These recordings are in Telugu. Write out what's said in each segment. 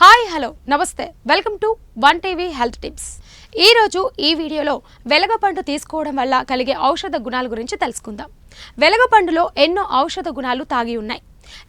హాయ్ హలో నమస్తే. Welcome to one TV health tips. ఈరోజు ఈ వీడియోలో వెలగపండు తీసుకోవడం వల్ల కలిగే ఔషధ గుణాల గురించి తెలుసుకుందాం. వెలగపండులో ఎన్నో ఔషధ గుణాలు తాగి ఉన్నాయి.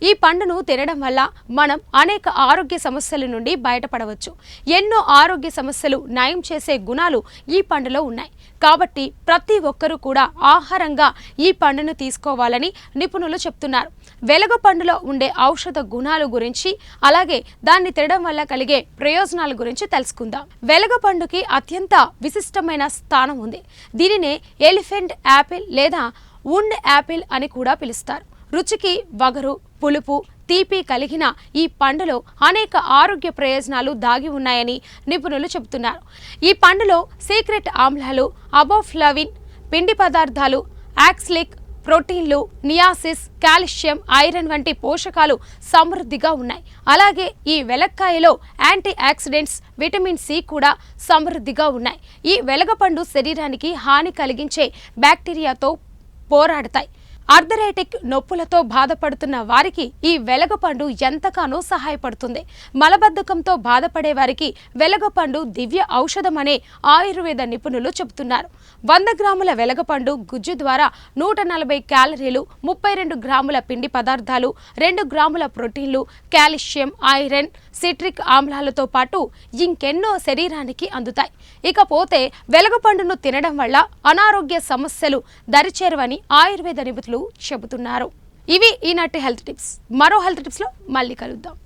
ఈ పండును తినడం వల్ల మనం అనేక ఆరోగ్య సమస్యల నుండి బయటపడవచ్చు. ఎన్నో ఆరోగ్య సమస్యలు నయం చేసే గుణాలు ఈ పండులో ఉన్నాయి. కాబట్టి ప్రతి ఒక్కరూ కూడా ఆహారంగా ఈ పండును తీసుకోవాలని నిపుణులు చెప్తున్నారు. వెలగ పండులో ఉండే ఔషధ గుణాలు గురించి అలాగే దాన్ని తినడం వల్ల కలిగే ప్రయోజనాల గురించి తెలుసుకుందాం. వెలగ పండుకి అత్యంత విశిష్టమైన స్థానం ఉంది. దీనినే ఎలిఫెంట్ యాపిల్ లేదా ఉండ్ యాపిల్ అని కూడా పిలుస్తారు. రుచికి వగరు పులుపు తీపి కలిగిన ఈ పండులో అనేక ఆరోగ్య ప్రయోజనాలు దాగి ఉన్నాయని నిపుణులు చెబుతున్నారు. ఈ పండులో సీక్రెట్ ఆమ్లాలు అబోఫ్లవిన్ పిండి పదార్థాలు యాక్స్లిక్ ప్రోటీన్లు నియాసిస్ కాల్షియం ఐరన్ వంటి పోషకాలు సమృద్ధిగా ఉన్నాయి. అలాగే ఈ వెలక్కాయలో యాంటీ ఆక్సిడెంట్స్ విటమిన్ సి కూడా సమృద్ధిగా ఉన్నాయి. ఈ వెలగపండు శరీరానికి హాని కలిగించే బ్యాక్టీరియాతో పోరాడతాయి. అర్ధరేటిక్ నొప్పులతో బాధపడుతున్న వారికి ఈ వెలగపండు ఎంతగానో సహాయపడుతుంది. మలబద్ధకంతో బాధపడే వారికి వెలగపండు దివ్య ఔషధమనే ఆయుర్వేద నిపుణులు చెబుతున్నారు. వంద గ్రాముల వెలగపండు గుజ్జు ద్వారా నూట నలభై క్యాలరీలు ముప్పై రెండు గ్రాముల పిండి పదార్థాలు రెండు గ్రాముల ప్రోటీన్లు కాల్షియం ఐరన్ సిట్రిక్ ఆమ్లాలతో పాటు ఇంకెన్నో శరీరానికి అందుతాయి. ఇకపోతే వెలగపండును తినడం వల్ల అనారోగ్య సమస్యలు దరిచేరవని ఆయుర్వేద నిపుణులు నిపుణులు చెబుతున్నారు. ఇవి ఈనాటి హెల్త్ టిప్స్. మరో హెల్త్ టిప్స్లో మళ్ళీ కలుద్దాం.